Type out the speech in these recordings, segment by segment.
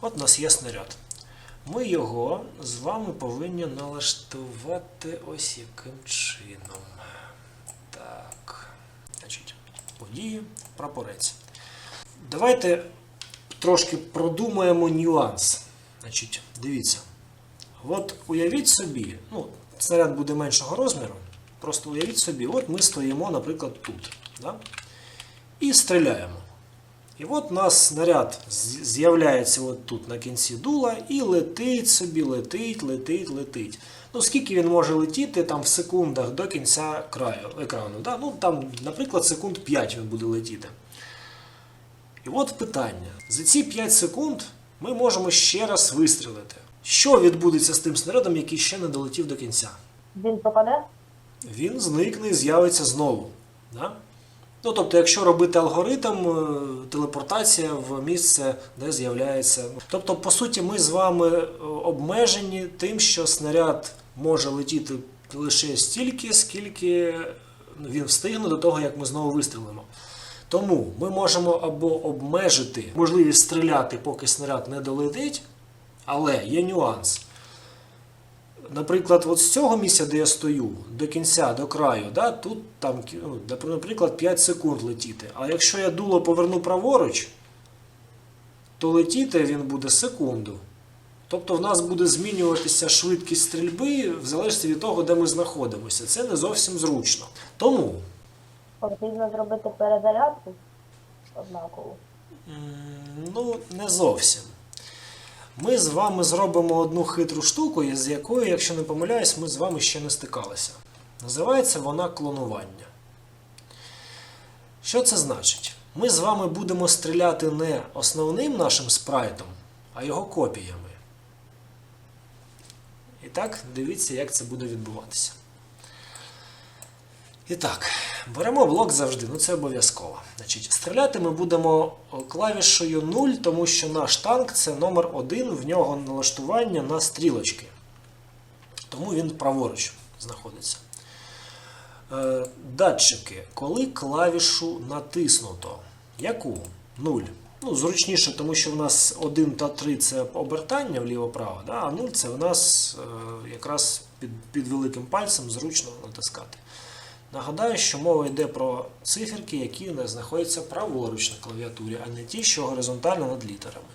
От у нас є снаряд. Ми його з вами повинні налаштувати ось яким чином. Так. Значить, події, прапорець. Давайте трошки продумаємо нюанс. Значить, дивіться. От уявіть собі, ну, снаряд буде меншого розміру. Просто уявіть собі, от ми стоїмо, наприклад, тут. Да? І стріляємо. І от у нас снаряд з'являється от тут на кінці дула і летить собі, летить, летить, летить. Ну, скільки він може летіти там в секундах до кінця краю екрану. Да? Ну, там, наприклад, секунд 5 він буде летіти. І от питання. За ці 5 секунд ми можемо ще раз вистрілити. Що відбудеться з тим снарядом, який ще не долетів до кінця? Він попаде? Він зникне і з'явиться знову. Да? Ну, тобто, якщо робити алгоритм, е, телепортація в місце, де з'являється. Тобто, по суті, ми з вами е, обмежені тим, що снаряд може летіти лише стільки, скільки він встигне до того, як ми знову вистрілимо. Тому ми можемо або обмежити можливість стріляти, поки снаряд не долетить, але є нюанс. Наприклад, от з цього місця, де я стою, до кінця, до краю, да, тут там, ну, наприклад, 5 секунд летіти. А якщо я дуло поверну праворуч, то летіти він буде секунду. Тобто в нас буде змінюватися швидкість стрільби в залежності від того, де ми знаходимося. Це не зовсім зручно. Тому Потрібно зробити перезарядку однакову. Ну, не зовсім. Ми з вами зробимо одну хитру штуку, з якою, якщо не помиляюсь, ми з вами ще не стикалися. Називається вона клонування. Що це значить? Ми з вами будемо стріляти не основним нашим спрайтом, а його копіями. І так, дивіться, як це буде відбуватися. І так, беремо блок завжди, ну це обов'язково. Значить, стріляти ми будемо клавішою 0, тому що наш танк це номер 1, в нього налаштування на стрілочки. Тому він праворуч знаходиться. Е, датчики. Коли клавішу натиснуто? Яку? 0. Ну, зручніше, тому що в нас 1 та 3 це обертання вліво-право, да? а 0 це в нас е, якраз під, під великим пальцем зручно натискати. Нагадаю, що мова йде про циферки, які знаходяться праворуч на клавіатурі, а не ті, що горизонтально над літерами.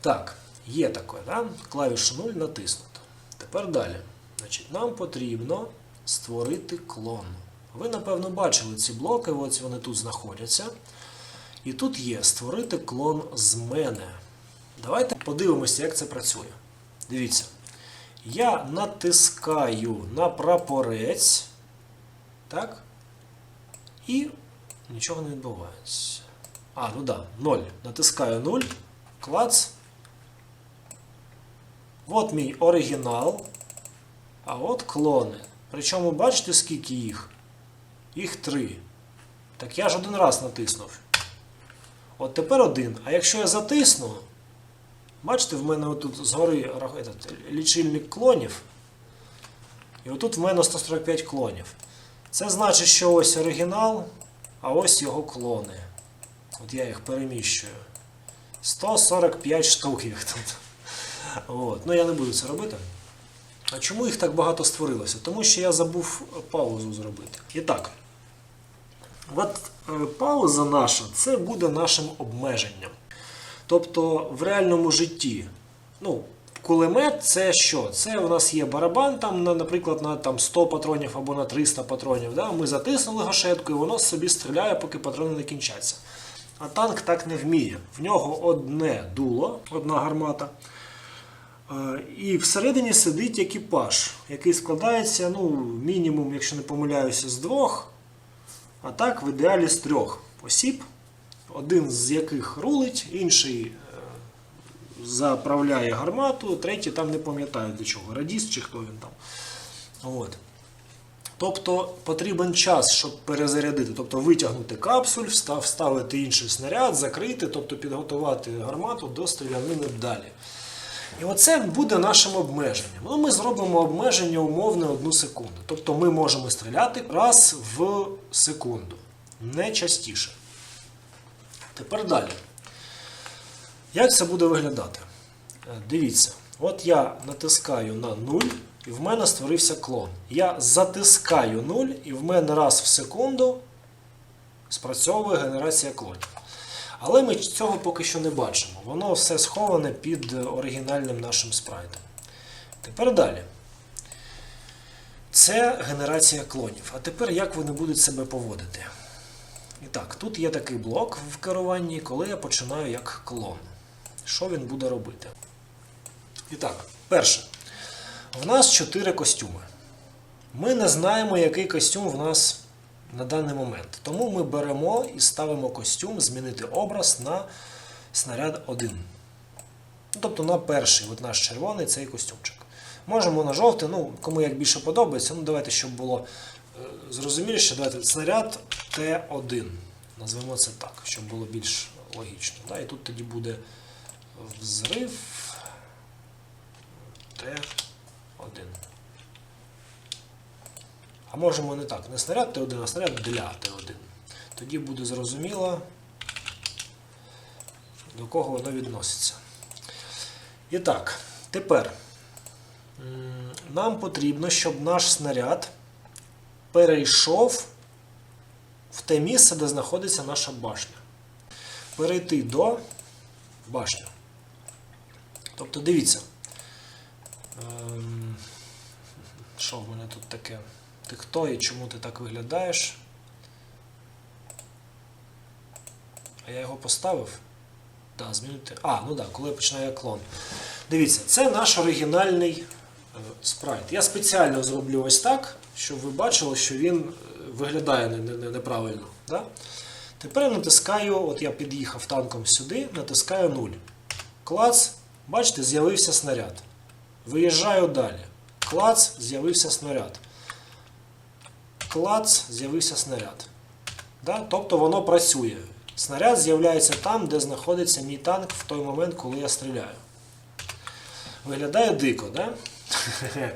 Так, є таке, да? клавішу 0 натиснуто. Тепер далі. Значить, нам потрібно створити клон. Ви, напевно, бачили ці блоки, ось вони тут знаходяться. І тут є створити клон з мене. Давайте подивимося, як це працює. Дивіться. Я натискаю на прапорець. Так? І нічого не відбувається. А, ну да, 0. Натискаю 0. Клац. От мій оригінал. А от клони. Причому бачите, скільки їх? Їх три. Так я ж один раз натиснув. От тепер один. А якщо я затисну, бачите, в мене отут згори лічильник клонів. І отут в мене 145 клонів. Це значить, що ось оригінал, а ось його клони. От я їх переміщую. 145 штук їх тут. От. Ну я не буду це робити. А чому їх так багато створилося? Тому що я забув паузу зробити. І так. От е, пауза наша це буде нашим обмеженням. Тобто в реальному житті, ну, кулемет це що? Це у нас є барабан, там, на, наприклад, на там, 100 патронів або на 300 патронів. Да? Ми затиснули гашетку і воно собі стріляє, поки патрони не кінчаться. А танк так не вміє. В нього одне дуло, одна гармата. Е, І всередині сидить екіпаж, який складається, ну, мінімум, якщо не помиляюся, з двох, а так в ідеалі з трьох осіб, один з яких рулить, інший заправляє гармату, третій там не пам'ятаю для чого, радіст чи хто він там. От. Тобто потрібен час, щоб перезарядити, тобто витягнути капсуль, встав- вставити інший снаряд, закрити, тобто підготувати гармату до стрілянини далі. І оце буде нашим обмеженням. Ну, ми зробимо обмеження умовне одну секунду. Тобто ми можемо стріляти раз в секунду, не частіше. Тепер далі. Як це буде виглядати? Е, Дивіться, от я натискаю на 0, і в мене створився клон. Я затискаю 0, і в мене раз в секунду спрацьовує генерація клонів. Але ми цього поки що не бачимо. Воно все сховане під оригінальним нашим спрайтом. Тепер далі. Це генерація клонів. А тепер як вони будуть себе поводити? І так, тут є такий блок в керуванні, коли я починаю як клон. Що він буде робити? І так, перше. В нас 4 костюми. Ми не знаємо, який костюм в нас на даний момент. Тому ми беремо і ставимо костюм змінити образ на снаряд 1. Ну, тобто на перший, от наш червоний цей костюмчик. Можемо на жовтий, ну, кому як більше подобається. Ну, давайте, щоб було е, зрозуміліше, давайте снаряд Т1. Назвемо це так, щоб було більш логічно. І тут тоді буде взрив Т1. А можемо не так, не снаряд Т1, а снаряд для Т1. Тоді буде зрозуміло, до кого воно відноситься. І так, тепер нам потрібно, щоб наш снаряд перейшов в те місце, де знаходиться наша башня. Перейти до башні. Тобто, дивіться. Ем, Що в мене тут таке? Ти хто і чому ти так виглядаєш? А я його поставив? Да, змінити. А, ну так, да, коли я починаю клон. Дивіться, це наш оригінальний е, спрайт. Я спеціально зроблю ось так, щоб ви бачили, що він е, виглядає не, не, не- неправильно. Да? Тепер натискаю, от я під'їхав танком сюди, натискаю 0. Клац, бачите, з'явився снаряд. Виїжджаю далі. Клац, з'явився снаряд. Клац, з'явився снаряд. Да? Тобто воно працює. Снаряд з'являється там, де знаходиться мій танк в той момент, коли я стріляю. Виглядає дико, да?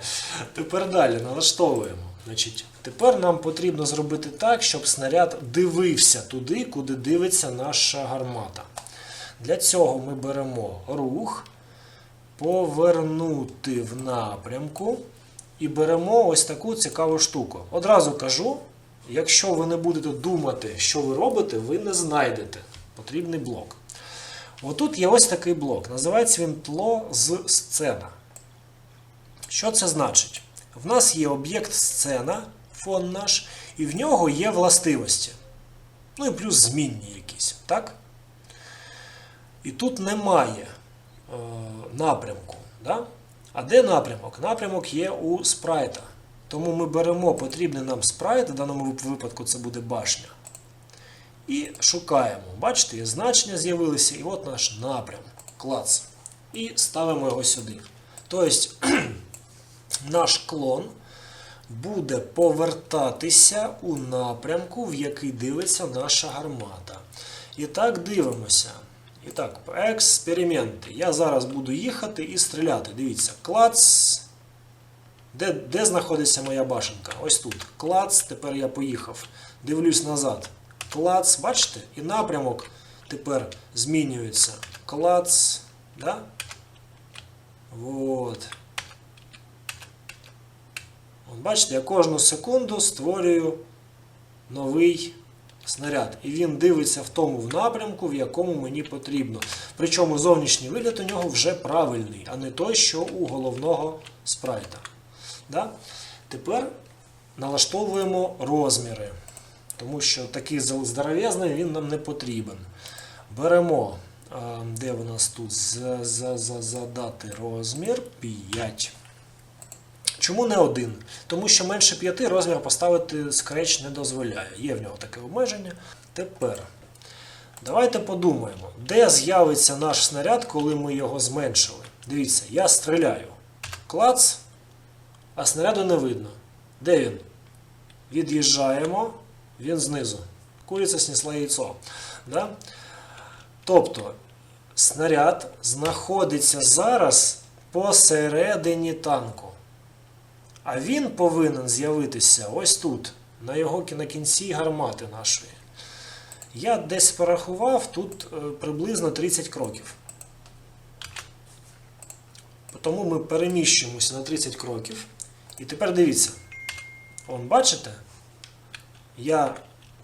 Тепер далі налаштовуємо. Значить, тепер нам потрібно зробити так, щоб снаряд дивився туди, куди дивиться наша гармата. Для цього ми беремо рух, повернути в напрямку і беремо ось таку цікаву штуку. Одразу кажу, якщо ви не будете думати, що ви робите, ви не знайдете потрібний блок. Отут є ось такий блок. Називається він тло з сцена. Що це значить? В нас є об'єкт сцена, фон наш, і в нього є властивості. Ну і плюс змінні якісь. Так? І тут немає напрямку. Да? А де напрямок? Напрямок є у спрайта. Тому ми беремо потрібний нам спрайт, в даному випадку це буде башня. І шукаємо. Бачите, є значення з'явилися, і от наш напрям. Клац. І ставимо його сюди. Тобто наш клон буде повертатися у напрямку, в який дивиться наша гармата. І так дивимося. І так, експерименти. Я зараз буду їхати і стріляти. Дивіться, клац. Де, де знаходиться моя башенка? Ось тут. Клац, тепер я поїхав. Дивлюсь назад. Клац, бачите? І напрямок тепер змінюється. Клац. Да? Вот. От бачите, я кожну секунду створюю новий снаряд. І він дивиться в тому в напрямку, в якому мені потрібно. Причому зовнішній вигляд у нього вже правильний, а не той, що у головного спрайта. Да? Тепер налаштовуємо розміри, тому що такий здоровезний він нам не потрібен. Беремо, де у нас тут за- за- за- задати розмір 5. Чому не один? Тому що менше 5 розмір поставити Scratch не дозволяє. Є в нього таке обмеження. Тепер давайте подумаємо, де з'явиться наш снаряд, коли ми його зменшили. Дивіться, я стріляю. Клац, а снаряду не видно. Де він? Від'їжджаємо, він знизу. Куриця снесла яйцо. Да? Тобто снаряд знаходиться зараз посередині танку. А він повинен з'явитися ось тут, на його на кінці гармати нашої. Я десь порахував тут е, приблизно 30 кроків. Тому ми переміщуємося на 30 кроків. І тепер дивіться. Он, бачите? Я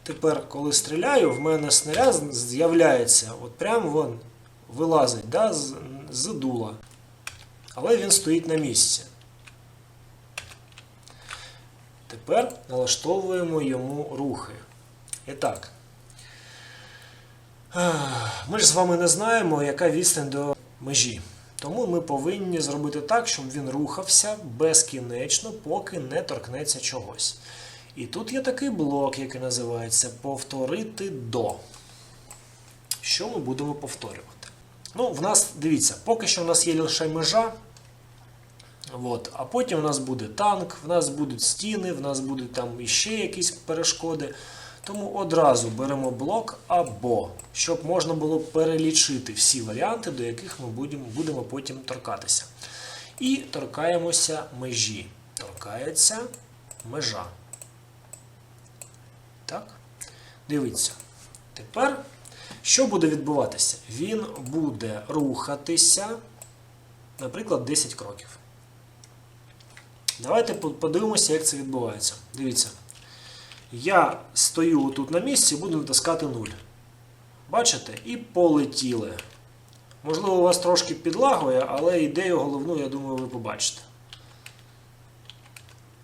тепер, коли стріляю, в мене снаряд з'являється, от прямо вон вилазить да, з, з дула. Але він стоїть на місці. Тепер налаштовуємо йому рухи. І так. Ми ж з вами не знаємо, яка відстань до межі. Тому ми повинні зробити так, щоб він рухався безкінечно, поки не торкнеться чогось. І тут є такий блок, який називається повторити до. Що ми будемо повторювати? Ну, в нас, дивіться, поки що в нас є лише межа. От, а потім в нас буде танк, в нас будуть стіни, в нас будуть там іще якісь перешкоди. Тому одразу беремо блок або, щоб можна було перелічити всі варіанти, до яких ми будемо, будемо потім торкатися. І торкаємося межі. Торкається межа. Так? Дивіться. Тепер що буде відбуватися? Він буде рухатися, наприклад, 10 кроків. Давайте подивимося, як це відбувається. Дивіться. Я стою тут на місці, буду натискати 0. Бачите? І полетіли. Можливо, у вас трошки підлагує, але ідею головну, я думаю, ви побачите.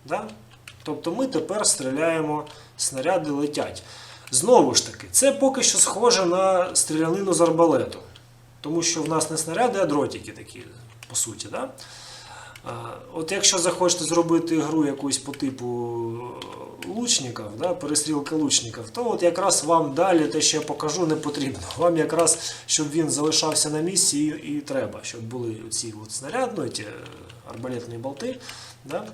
Да? Тобто ми тепер стріляємо, снаряди летять. Знову ж таки, це поки що схоже на стрілянину з арбалету. Тому що в нас не снаряди, а дротики такі, по суті. Да? От якщо захочете зробити гру якусь по типу лучників, да, перестрілки лучників, то от якраз вам далі те, що я покажу, не потрібно. Вам якраз, щоб він залишався на місці і, і треба, щоб були ці от снаряд, е, арбалетні болти, да,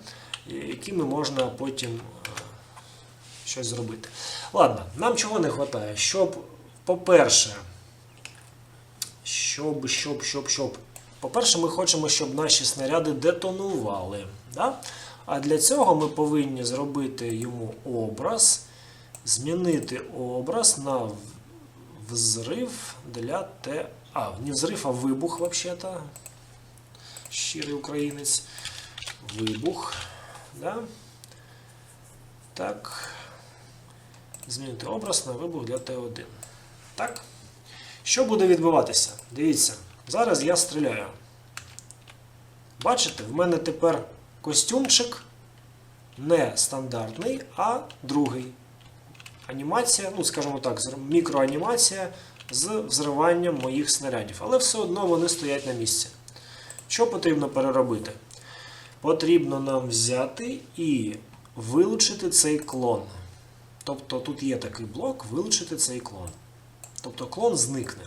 якими можна потім е, щось зробити. Ладно, нам чого не вистачає? Щоб, по-перше, щоб, щоб, щоб, щоб. По-перше, ми хочемо, щоб наші снаряди детонували. Да? А для цього ми повинні зробити йому образ, змінити образ на взрив для Т. А, не взрив, а вибух, взагалі-то. Щирий українець. Вибух. Да? Так. Змінити образ на вибух для Т1. Так. Що буде відбуватися? Дивіться, зараз я стріляю. Бачите, в мене тепер костюмчик не стандартний, а другий. Анімація, ну, скажімо так, мікроанімація з взриванням моїх снарядів. Але все одно вони стоять на місці. Що потрібно переробити? Потрібно нам взяти і вилучити цей клон. Тобто тут є такий блок, вилучити цей клон. Тобто клон зникне.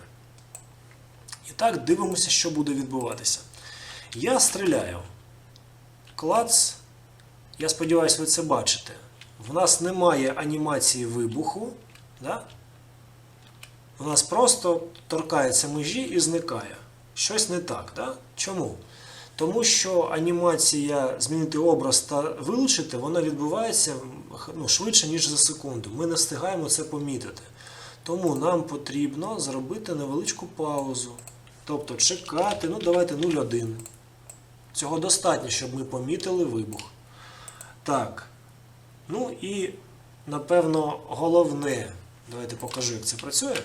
І так дивимося, що буде відбуватися. Я стріляю. Клац. Я сподіваюся, ви це бачите. В нас немає анімації вибуху. Да? У нас просто торкається межі і зникає. Щось не так. Да? Чому? Тому що анімація змінити образ та вилучити, вона відбувається ну, швидше, ніж за секунду. Ми не встигаємо це помітити. Тому нам потрібно зробити невеличку паузу. Тобто чекати, ну давайте 0,1. Цього достатньо, щоб ми помітили вибух. Так. Ну і, напевно, головне. Давайте покажу, як це працює.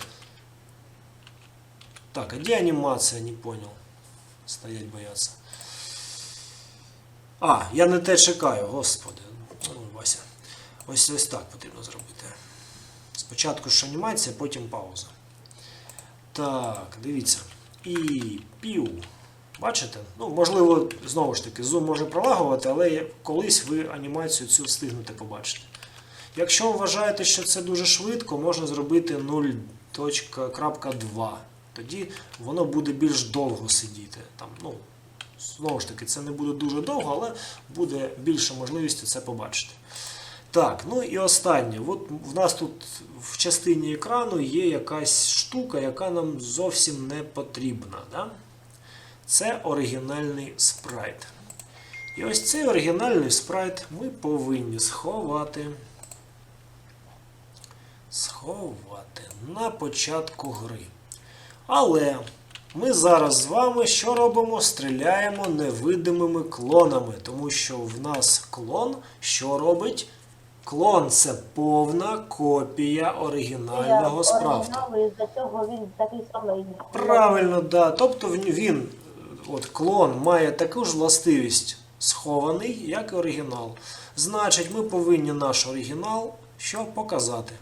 Так, а де анімація? Не понял. Стоять бояться. А, я не те чекаю, господи. Ну, Вася. Ось ось так потрібно зробити. Спочатку ж анімація, потім пауза. Так, дивіться. І пів. Бачите? Ну, можливо, знову ж таки, зум може пролагувати, але колись ви анімацію цю встигнете побачити. Якщо вважаєте, що це дуже швидко, можна зробити 0.2. Тоді воно буде більш довго сидіти. Там, ну, знову ж таки, це не буде дуже довго, але буде більше можливості це побачити. Так, ну і останнє. От в нас тут в частині екрану є якась штука, яка нам зовсім не потрібна. Да? Це оригінальний спрайт. І ось цей оригінальний спрайт ми повинні сховати. Сховати на початку гри. Але Ми зараз з вами що робимо? Стріляємо невидимими клонами, тому що в нас клон що робить? Клон це повна копія оригінального цього він такий самий. Правильно, да. Тобто він, от клон, має таку ж властивість схований, як і оригінал. Значить, ми повинні наш оригінал що показати.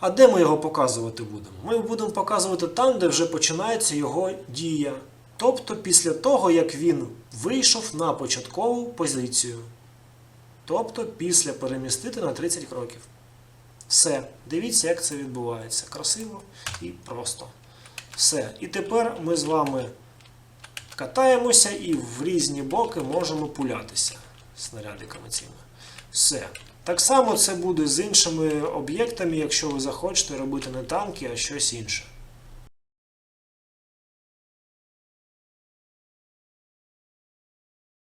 А де ми його показувати будемо? Ми будемо показувати там, де вже починається його дія. Тобто після того, як він вийшов на початкову позицію. Тобто після перемістити на 30 кроків. Все. Дивіться, як це відбувається. Красиво і просто. Все. І тепер ми з вами катаємося і в різні боки можемо пулятися снарядиками цими. Все. Так само це буде з іншими об'єктами, якщо ви захочете робити не танки, а щось інше.